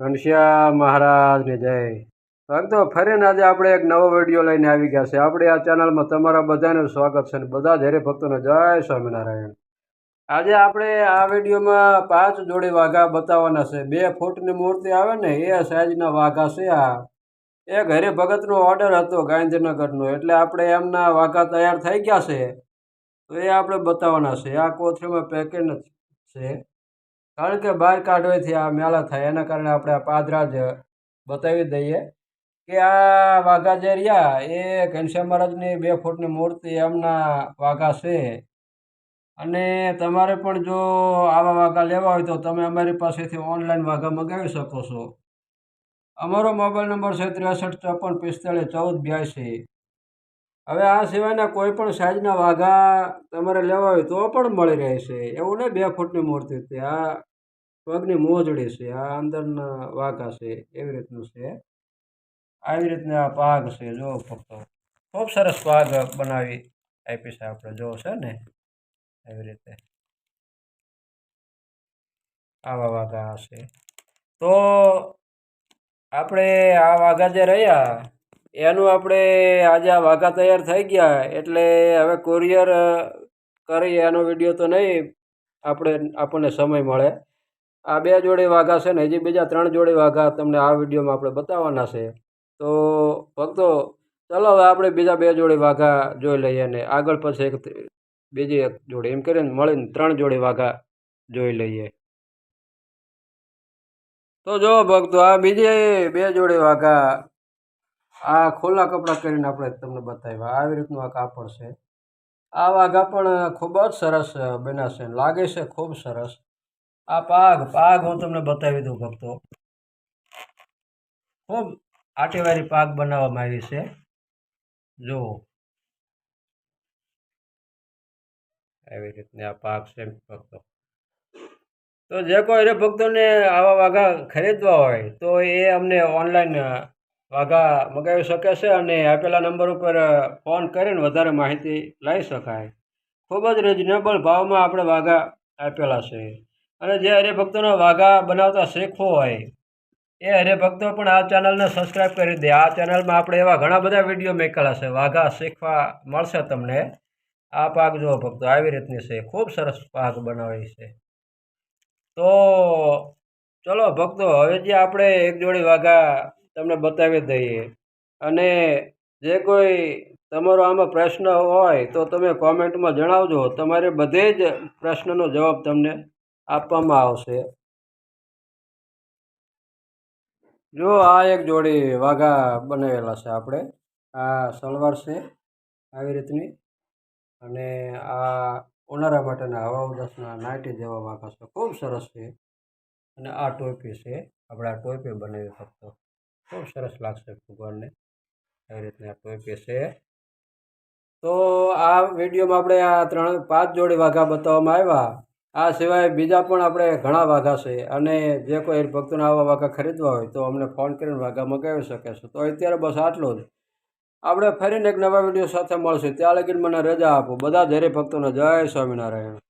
ઘનશ્યામ મહારાજની જય. ભક્તો, ફરીને આજે આપણે એક નવો વીડિયો લઈને આવી ગયા છે આપણે આ ચેનલમાં તમારા બધાને સ્વાગત છે અને બધા જ હરે ભક્તોને જય સ્વામિનારાયણ. આજે આપણે આ વિડીયોમાં પાંચ જોડી વાઘા બતાવવાના છે. બે ફૂટની મૂર્તિ આવે ને, એ સાઈઝના વાઘા છે આ. એક હરિભગતનો ઓર્ડર હતો ગાંધીનગરનો, એટલે આપણે એમના વાઘા તૈયાર થઈ ગયા છે. તો એ આપણે બતાવવાના છે. આ કોથળીમાં પેકેટ છે. કારણ કે બહાર કાઢવેથી આ મેળા થાય. એના કારણે આપણે આ પાદરા જ બતાવી દઈએ કે આ વાઘા જે રહ્યા, એ ઘનશ્યામ મહારાજની બે ફૂટની મૂર્તિ એમના વાઘા છે. અને તમારે પણ જો આવા વાઘા લેવા હોય તો તમે અમારી પાસેથી ઓનલાઈન વાઘા મંગાવી શકો છો. અમારો મોબાઈલ નંબર છે ત્રેસઠ, ચોપન, પિસ્તાળીસ, ચૌદ, બ્યાસી. હવે આ સિવાયના કોઈ પણ સાઇઝના વાઘા તમારે લેવા હોય તો પણ મળી રહેશે. એવું નહીં બે ફૂટની મૂર્તિ છે. આ પગની મોજડી છે. આ અંદરના વાઘા છે. એવી રીતનું છે. આવી રીતના આ પાગ છે. જો ફક્ત ખૂબ સરસ પાગ બનાવી આપી છે આપણે. જો છે ને એવી રીતે. આવા વાઘા હશે તો આપણે આ વાઘા જે રહ્યા એનું આપણે આજે આ વાઘા તૈયાર થઈ ગયા, એટલે હવે કુરિયર કરી, એનો વીડિયો તો નહીં, આપણે, આપણને સમય મળે. આ બે જોડી વાઘા છે ને, હજી બીજા ત્રણ જોડી વાઘા તમને આ વિડીયોમાં આપણે બતાવવાના છે. તો, ભક્તો, ચાલો હવે આપણે બીજા બે જોડી વાઘા જોઈ લઈએ ને, આગળ પછી એક બીજી એક જોડી, એમ કરીને મળીને ત્રણ જોડી વાઘા જોઈ લઈએ. તો જો ભક્તો, આ બીજી બે જોડી વાઘા આ ખોલા કપડાં કરીને આપણે તમને બતાવ્યા. આવી રીતનું આ કાપડ છે. આ વાઘા પણ ખૂબ જ સરસ બનાશે લાગે છે ખૂબ સરસ. આ પાઘ પાગ હું તમને બતાવી દઉં ભક્તો ખૂબ આટેવારી પાક બનાવવામાં આવી છે. જુઓ. એવી રીતની આ પાક છે ભક્તો તો જે કોઈ ભક્તોને આવા વાઘા ખરીદવા હોય, તો એ અમને ઓનલાઈન વાઘા મગાવી શકે છે અને આપેલા નંબર ઉપર ફોન કરીને વધારે માહિતી લઈ શકાય. ખૂબ જ રિઝનેબલ ભાવમાં આપણે વાઘા આપેલા છે. અને જે હરિભક્તોનો વાઘા બનાવતા શીખવો હોય, એ હરિભક્તો પણ આ ચેનલને સબસ્ક્રાઈબ કરી દે. આ ચેનલમાં આપણે એવા ઘણા બધા વીડિયો મેકેલા છે. વાઘા શીખવા મળશે તમને. આ પાક જુઓ ભક્તો, આવી રીતની છે. ખૂબ સરસ પાક બનાવી છે. તો, ચલો ભક્તો, હવે જે આપણે એક જોડી વાઘા તમને બતાવી દઈએ. અને જે કોઈ તમારો આમાં પ્રશ્ન હોય તો તમે કોમેન્ટમાં જણાવજો. તમારે બધે જ પ્રશ્નનો જવાબ તમને આપવામાં આવશે. જો આ એક જોડી વાઘા બનાવેલા છે આપણે. આ સલવાર છે આવી રીતની. અને આ ઉનાળા માટેના હવા ઉદાસના નાઇટી જેવા વાઘા છે. ખૂબ સરસ છે. અને આ ટોપી છે. આપણે આ ટોપી બનાવી શકતો. ખૂબ સરસ લાગશે ભગવાનને. આવી રીતના ટોપી છે તો આ વિડીયોમાં આપણે આ ત્રણ પાંચ જોડી વાઘા બતાવવામાં આવ્યા. આ સિવાય બીજા પણ આપણે ઘણા વાઘા છે. અને જે કોઈ ભક્તોને આવા વાઘા ખરીદવા હોય તો અમને ફોન કરીને વાઘા મગાવી શકે છે. તો અત્યારે બસ આટલું જ. આપણે ફરીને એક નવા વીડિયો સાથે મળશું. ત્યાં લગીને મને રજા આપો. બધા જ હરિભક્તોને જય સ્વામિનારાયણ.